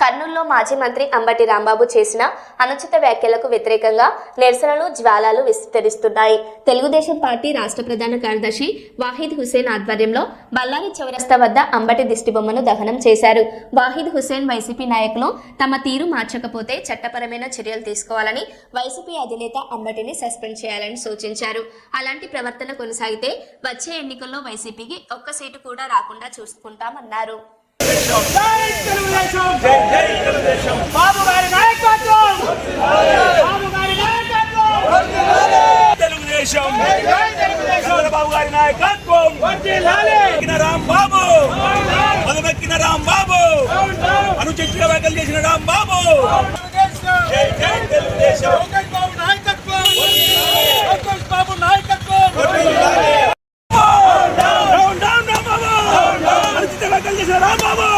కర్నూలులో మాజీ మంత్రి అంబటి రాంబాబు చేసిన అనుచిత వ్యాఖ్యలకు వ్యతిరేకంగా నిరసనలు జ్వాలాలు విస్తరిస్తున్నాయి. తెలుగుదేశం పార్టీ రాష్ట్ర ప్రధాన కార్యదర్శి వాహిద్ హుసేన్ ఆధ్వర్యంలో బల్లారి చౌరస్తా వద్ద అంబటి దిష్టిబొమ్మను దహనం చేశారు. వాహిద్ హుసేన్ వైసీపీ నాయకులు తమ తీరు మార్చకపోతే చట్టపరమైన చర్యలు తీసుకోవాలని వైసీపీ అధినేత అంబటిని సస్పెండ్ చేయాలని సూచించారు. అలాంటి ప్రవర్తన కొనసాగితే వచ్చే ఎన్నికల్లో వైసీపీకి ఒక్క సీటు కూడా రాకుండా చూసుకుంటామన్నారు. జై తెలుగుదేశం. జై జై తెలుగుదేశం. బాబు గారి నాయకత్వం. బాబు గారి నాయకత్వం. తెలుగుదేశం. చంద్రబాబు గారి నాయకత్వం. రాంబాబు పదవెక్కిన రాంబాబు అనుచిత వ్యాఖ్యలు చేసిన జై తెలుగుదేశం బాబు నాయకత్వం బాబు నాయకత్వం డౌన్ డౌన్ రాంబాబు అనుచిత వ్యాఖ్యలు చేసిన రాంబాబు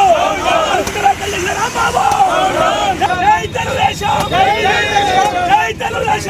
అనుచిత వ్యాఖ్యలు చేసిన రాంబాబు జై తెలుగుదేశం జై తెలుగుదేశం జై తెలుగుదేశం జై తెలుగుదేశం గారి నాయకత్వం లోకేష్ గారి నాయకత్వం తెలుగుదేశం జై జై తెలుగుదేశం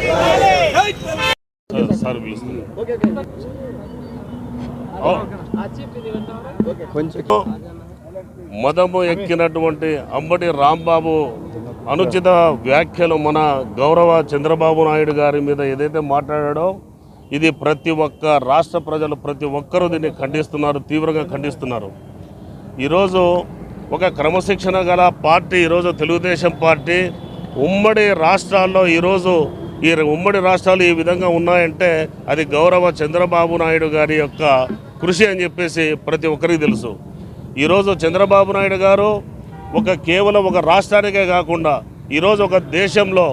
మదము ఎక్కినటువంటి అంబటి రాంబాబు అనుచిత వ్యాఖ్యలు మన గౌరవ చంద్రబాబు నాయుడు గారి మీద ఏదైతే మాట్లాడాడో ఇది ప్రతి ఒక్క రాష్ట్ర ప్రజలు ప్రతి ఒక్కరూ దీన్ని ఖండిస్తున్నారు తీవ్రంగా ఖండిస్తున్నారు. ఈరోజు ఒక క్రమశిక్షణ గల పార్టీ ఈరోజు తెలుగుదేశం పార్టీ ఉమ్మడి రాష్ట్రాల్లో ఈరోజు ఈ ఉమ్మడి రాష్ట్రాలు ఈ విధంగా ఉన్నాయంటే అది గౌరవ చంద్రబాబు నాయుడు గారి యొక్క కృషి అని చెప్పేసి ప్రతి ఒక్కరికి తెలుసు. ఈరోజు చంద్రబాబు నాయుడు గారు ఒక కేవలం ఒక రాష్ట్రానికే కాకుండా ఈరోజు ఒక దేశంలో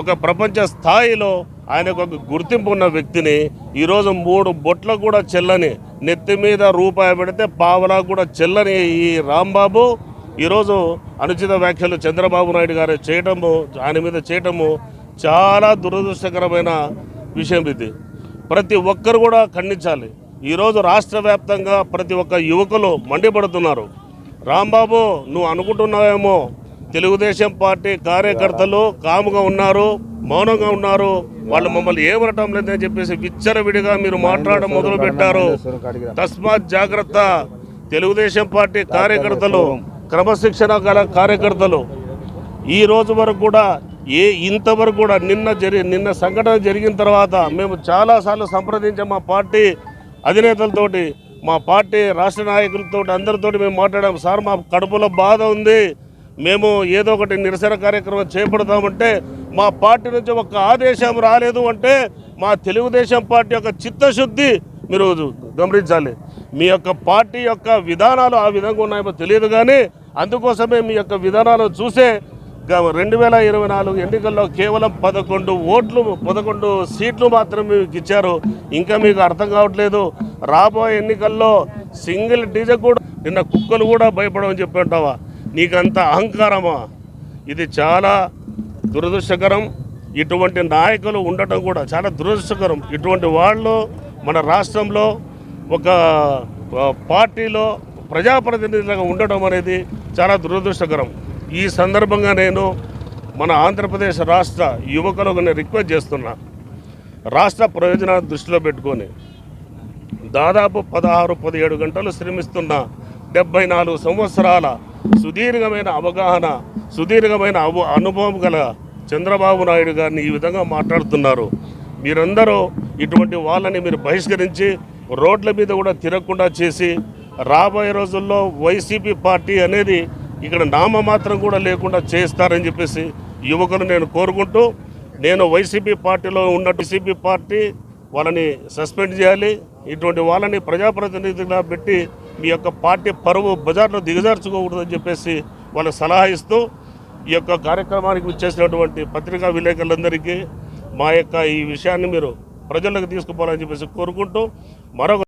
ఒక ప్రపంచ స్థాయిలో ఆయనకు ఒక గుర్తింపు ఉన్న వ్యక్తిని ఈరోజు మూడు బొట్ల కూడా చెల్లని నెత్తి మీద రూపాయి పెడితే పావలా కూడా చెల్లని ఈ రాంబాబు. ఈరోజు అనుచిత వ్యాఖ్యలు చంద్రబాబు నాయుడు గారు చేయటము ఆయన మీద చేయటము చాలా దురదృష్టకరమైన విషయం ఇది. ప్రతి ఒక్కరు కూడా ఖండించాలి. ఈరోజు రాష్ట్ర వ్యాప్తంగా ప్రతి ఒక్క యువకులు మండిపడుతున్నారు. రాంబాబు నువ్వు అనుకుంటున్నావేమో తెలుగుదేశం పార్టీ కార్యకర్తలు కాముగా ఉన్నారు మౌనంగా ఉన్నారు వాళ్ళు మమ్మల్ని ఏమనటం లేదని చెప్పేసి విచ్చరవిడిగా మీరు మాట్లాడడం మొదలు పెట్టారు తస్మాత్ జాగ్రత్త. తెలుగుదేశం పార్టీ కార్యకర్తలు క్రమశిక్షణ గల కార్యకర్తలు ఈ రోజు వరకు కూడా ఏ ఇంతవరకు కూడా నిన్న జరి నిన్న సంఘటన జరిగిన తర్వాత మేము చాలాసార్లు సంప్రదించాం మా పార్టీ అధినేతలతోటి మా పార్టీ రాష్ట్ర నాయకులతో అందరితోటి మేము మాట్లాడాం. సార్ మా కడుపులో బాధ ఉంది. మేము ఏదో ఒకటి నిరసన కార్యక్రమం చేపడతామంటే మా పార్టీ నుంచి ఒక ఆదేశం రాలేదు అంటే మా తెలుగుదేశం పార్టీ యొక్క చిత్తశుద్ధి మీరు గమనించాలి. మీ యొక్క పార్టీ యొక్క విధానాలు ఆ విధంగా ఉన్నాయో తెలియదు కానీ అందుకోసమే మీ యొక్క విధానాలు చూసే రెండు వేల ఇరవై నాలుగు ఎన్నికల్లో కేవలం పదకొండు ఓట్లు పదకొండు సీట్లు మాత్రం మీకు ఇచ్చారు. ఇంకా మీకు అర్థం కావట్లేదు. రాబోయే ఎన్నికల్లో సింగిల్ డీజే కూడా నిన్న కుక్కలు కూడా భయపడమని చెప్పి ఉంటావా నీకంత అహంకారమా? ఇది చాలా దురదృష్టకరం. ఇటువంటి నాయకులు ఉండటం కూడా చాలా దురదృష్టకరం. ఇటువంటి వాళ్ళు మన రాష్ట్రంలో ఒక పార్టీలో ప్రజాప్రతినిధులుగా ఉండటం అనేది చాలా దురదృష్టకరం. ఈ సందర్భంగా నేను మన ఆంధ్రప్రదేశ్ రాష్ట్ర యువకులకు నేను రిక్వెస్ట్ చేస్తున్నా. రాష్ట్ర ప్రయోజనాలు దృష్టిలో పెట్టుకొని దాదాపు పదహారు పదిహేడు గంటలు శ్రమిస్తున్న డెబ్బై నాలుగు సంవత్సరాల సుదీర్ఘమైన అవగాహన సుదీర్ఘమైన అవ అనుభవం గల చంద్రబాబు నాయుడు గారిని ఈ విధంగా మాట్లాడుతున్నారు. మీరందరూ ఇటువంటి వాళ్ళని మీరు బహిష్కరించి రోడ్ల మీద కూడా తిరగకుండా చేసి రాబోయే రోజుల్లో వైసీపీ పార్టీ అనేది ఇక్కడ నామమాత్రం కూడా లేకుండా చేస్తారని చెప్పేసి యువకులు నేను కోరుకుంటూ నేను వైసీపీ పార్టీలో ఉన్న వైసీపీ పార్టీ వాళ్ళని సస్పెండ్ చేయాలి. ఇటువంటి వాళ్ళని ప్రజాప్రతినిధిగా పెట్టి మీ యొక్క పార్టీ పరువు బజార్లో దిగజార్చుకోకూడదని చెప్పేసి వాళ్ళకి సలహా ఇస్తూ ఈ యొక్క కార్యక్రమానికి వచ్చేసినటువంటి పత్రికా విలేకరులందరికీ మా యొక్క ఈ విషయాన్ని మీరు ప్రజలకు తీసుకుపోవాలని చెప్పేసి కోరుకుంటూ మరొక